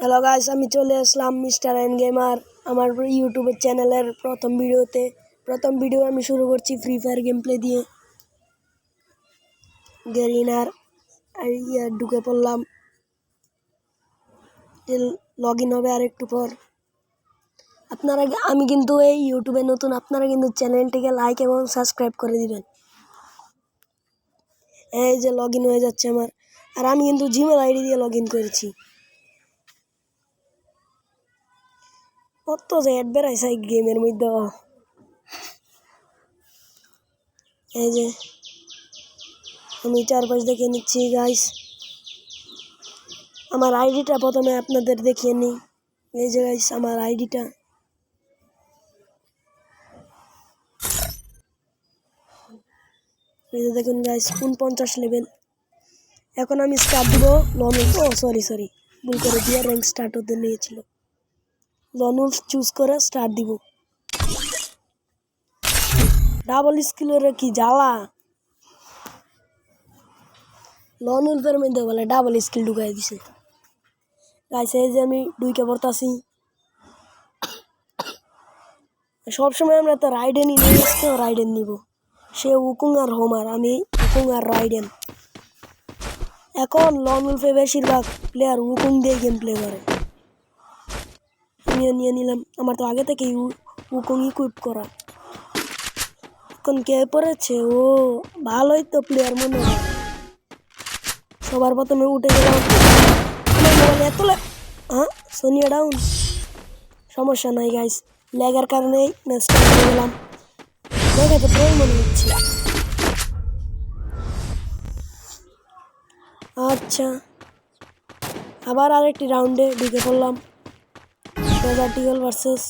Hello guys আমি চলে আসলাম mister N gamer আমার ইউটিউবের চ্যানেলের প্রথম ভিডিওতে প্রথম ভিডিও আমি শুরু করছি ফ্রি ফায়ার গেম প্লে দিয়ে গেরিনার ইয়ে ঢুকে পড়লাম। লগ ইন হবে আর একটু পর। আপনারা আমি কিন্তু এই ইউটিউবে নতুন, আপনারা কিন্তু চ্যানেলটিকে লাইক এবং সাবস্ক্রাইব করে দিবেন। এই যে লগ ইন হয়ে যাচ্ছে আমার। আর আমি কিন্তু জিমেল আইডি দিয়ে লগ ইন করেছি। কত যে বেড়াইছে এই গেমের মধ্যে এই যে, আমি চারপাশ দেখে নিচ্ছি গাইস আমার আইডিটা প্রথমে আপনাদের দেখিয়ে নিই। এই যে গাইস আমার আইডিটা এই যে দেখুন গাইস উনপঞ্চাশ লেভেল এখন আমি স্টার্ট দিব নর্মাল ও সরি সরি ভুল করে দিয়ে র্যাঙ্ক স্টার্ট হতে নিয়েছিল। লনুল চুজ করে স্টার্ট দিব। ডাবল স্কিলের কি জ্বালা? লনুলফের মধ্যে বলে ডাবল স্কিল ঢুকাই দিছে। গাইছে যে আমি দুই ডুইকে পড়তাছি। সবসময় আমরা তো রাইডেনই নিয়ে আসতেও রাইডেন নিব। সে উকুং আর হোমার, আমি উকুং আর রাইডেন এখন লন উলফে বেশিরভাগ প্লেয়ার উকুং দিয়ে গেম প্লে করে। আমিও নিয়ে নিলাম। আমার তো আগে থেকেই উকুং ইকুইপ করা। এখন কে পড়েছে? ও, ভালোই তো প্লেয়ার মনে হয়। সবার প্রথমে উঠে গেলাম। এত হ্যাঁ সোনিয়া ডাউন সমস্যা নাই গাইস ল্যাগের কারণেই ম্যাচটা হেরে গেলাম। প্রেম মনে হচ্ছে। আচ্ছা। আবার আরেকটি রাউন্ডে ঢুকে পড়লাম। Versus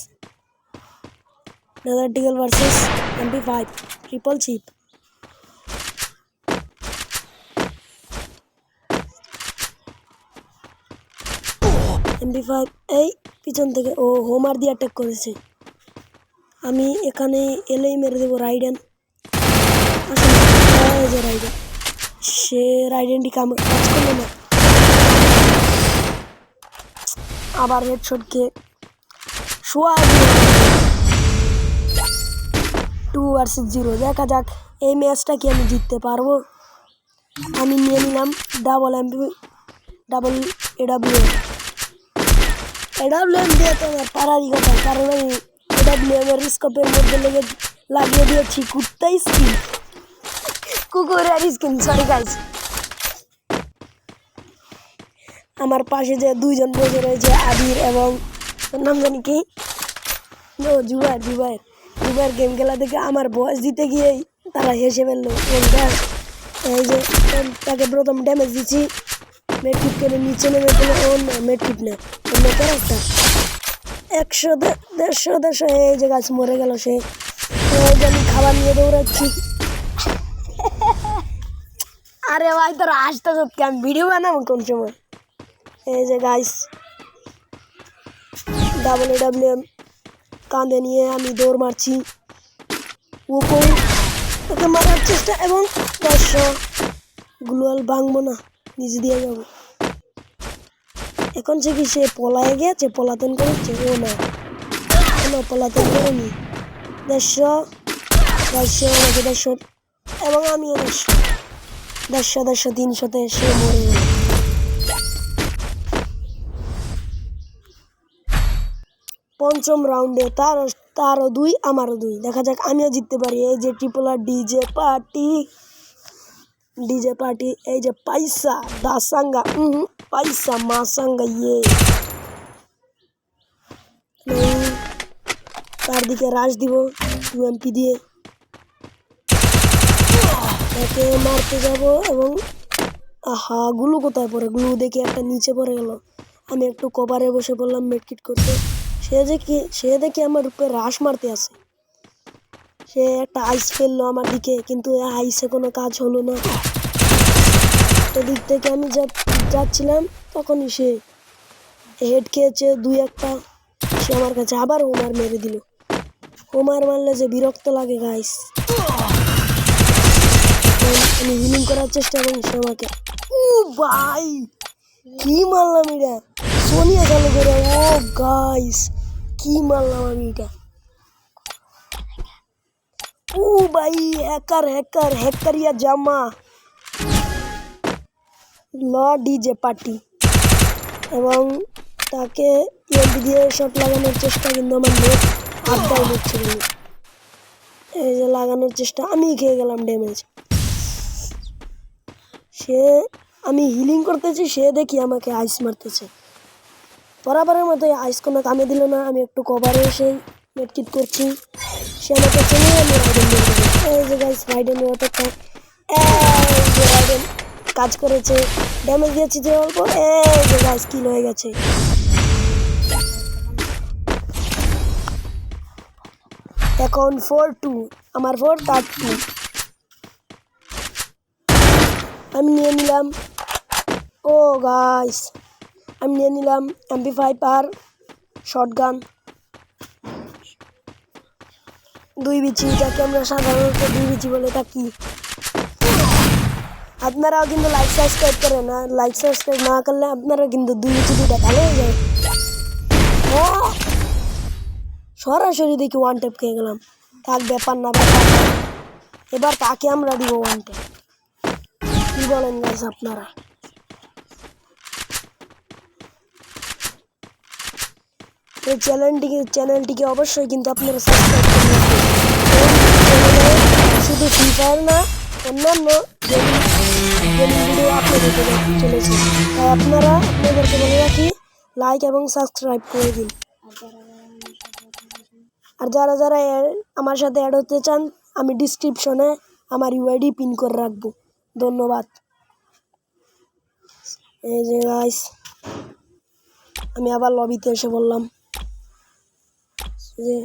desert eagle versus MP five triple chip MP five এই পিছন থেকে ও হোমার দিয়ে অ্যাটাক করেছে। আমি এখানে এলেই মেরে দেবো রাইডেন যে রাইডেন সে রাইডেনটি কাম কাজ করল না। আবার হেডশটকে শোয়া টু ভার্সেস জিরো। দেখা যাক এই ম্যাচটা কি আমি জিততে পারব। আমি নিয়ে নিলাম double MP double AW AW M দিয়ে তো আমার পারারই কথা, কারণ আমি এডাব্লিউ এম এর স্কোপের মধ্যে লেগে লাগিয়ে দিয়েছি, কুত্তাই স্কিন। কুকুরের স্কিন সরি গাইজ আমার পাশে যে দুইজন বসে রয়েছে, আবির এবং ওর নাম জানি কি? ও জুবাইর জুবাইর জুবাইর গেম খেলা থেকে আমার বয়স দিতে গিয়েই তারা হেসে ফেলল। এই যে তাকে প্রথম ড্যামেজ দিচ্ছি। মেট্রিক করে নিচে নেমে ফেলে ও না মেট্রিক না। অন্য ক্যারেক্টার একশো দেড়শো দেড়শো, এই যে গাছ মরে গেল সে। আমি খাবার নিয়ে দৌড়াচ্ছি। আরে ভাই, তোর আসতে সত্যি আমি ভিডিও বানাবো কোন সময়? এই যে গাইস ডাবল ডাব্লিউ এম কাঁধে নিয়ে আমি দৌড় মারছি। ওকে ওকে মারার চেষ্টা এবং দশশো গ্লোয়াল ভাঙবো না নিজে দিয়ে যাব। এখন সে কি সে পলায় গেছে? পলাতন করেছে? ও না। না, পলাতন করেনি। দেড়শো দেড়শো আমাকে দেড়শো এবং আমিও দেড়শো দেড়শো দেড়শো তিনশোতে সে মরে গেল। পঞ্চম রাউন্ডে তার, তারও দুই, আমারও দুই। দেখা যাক, আমিও জিততে পারি। এই যে ট্রিপল আর ডিজে পার্টি ডিজে পার্টি এই যে পয়সা দাসাঙ্গা হুম পয়সা মাসাঙ্গা ইয়ে তার দিকে রাশ দিব ইউএমপি দিয়ে। তাকে মারতে যাব এবং, আহা, গ্লু কোথায় পড়ে? গ্লু দেখে একটা নিচে পড়ে গেল। আমি একটু কভারে বসে পড়লাম মেডকিট করতে। সে দেখি সে দেখি আমার উপরে রাশ মারতে আসে সে একটা আইস ফেলল আমার দিকে, কিন্তু আইসে কোনো কাজ হলো না। এদিক থেকে আমি যা, যাচ্ছিলাম, তখনই সে হেড খেয়েছে দুই একটা। সে আমার কাছে আবার হোমার মেরে দিল। হোমার মারলে যে বিরক্ত লাগে গাইস আমি হিলিং করার চেষ্টা করি সে আমাকে। ও ভাই, কি মারলাম এটা? সোনিয়া চালু করে ও গাইস কি মারলাম আমি এটা? ও ভাই হ্যাকার হ্যাকার হ্যাকারিয়া জামা। ল ডিজে পার্টি। এবং তাকে ইএমপি দিয়ে শট লাগানোর চেষ্টা কিন্তু আমার নেট আপ ডাউন হচ্ছে কিন্তু। এই যে লাগানোর চেষ্টা আমি খেয়ে গেলাম ড্যামেজ সে, আমি হিলিং করতেছি, সে দেখি আমাকে আইস মারতেছে। বরাবরের মতো আইস কামে দিল না, আমি একটু কভারে এসে মেটকিট করছি। সে আমাকে চেনে আমি রাইডেন দিয়ে এই যে গাইস রাইডেনের অপেক্ষা। এই যে রাইডেন কাজ করেছে ড্যামেজ দিয়েছি যে অল্প, এই কিল হয়ে গেছে। এখন ফোর টু আমার ফোর তার টু আমি নিয়ে নিলাম। ও গাইস আমি নিয়ে নিলাম এমপি ফাইভ আর শর্ট গান দুই বিচি, যাকে আমরা সাধারণত দুই বিচি বলে থাকি। আপনারাও কিন্তু লাইক সাবস্ক্রাইব করেন না লাইক সাবস্ক্রাইব না করলে আপনারা কিন্তু দুই বিচি দুইটা ভালো হয়ে যায়! সরাসরি দেখি ওয়ান টেপ খেয়ে গেলাম। থাক, ব্যাপার না, ব্যাপার এবার তাকে আমরা দিব ওয়ান টেপ কি বলেন আপনারা? এই চ্যানেলটিকে চ্যানেলটিকে অবশ্যই কিন্তু আপনারা সাবস্ক্রাইব করে শুধু ফ্রি ফায়ার না, অন্যান্য গেমিং চলেছে। তাই আপনারা আপনাদেরকে বলে রাখি লাইক এবং সাবস্ক্রাইব করে দিন। আর যারা যারা আমার সাথে অ্যাড হতে চান, আমি ডিসক্রিপশনে আমার ইউআইডি পিন করে রাখব। ধন্যবাদ। এই যে গাইস আমি আবার লবিতে এসে বললাম। যে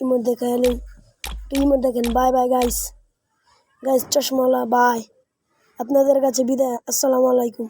ইমোট দেখা এলেন ইমোট দেখেন বাই বাই গাইস গাইস চশমালা বাই আপনাদের কাছে বিদায়, আসসালামু আলাইকুম।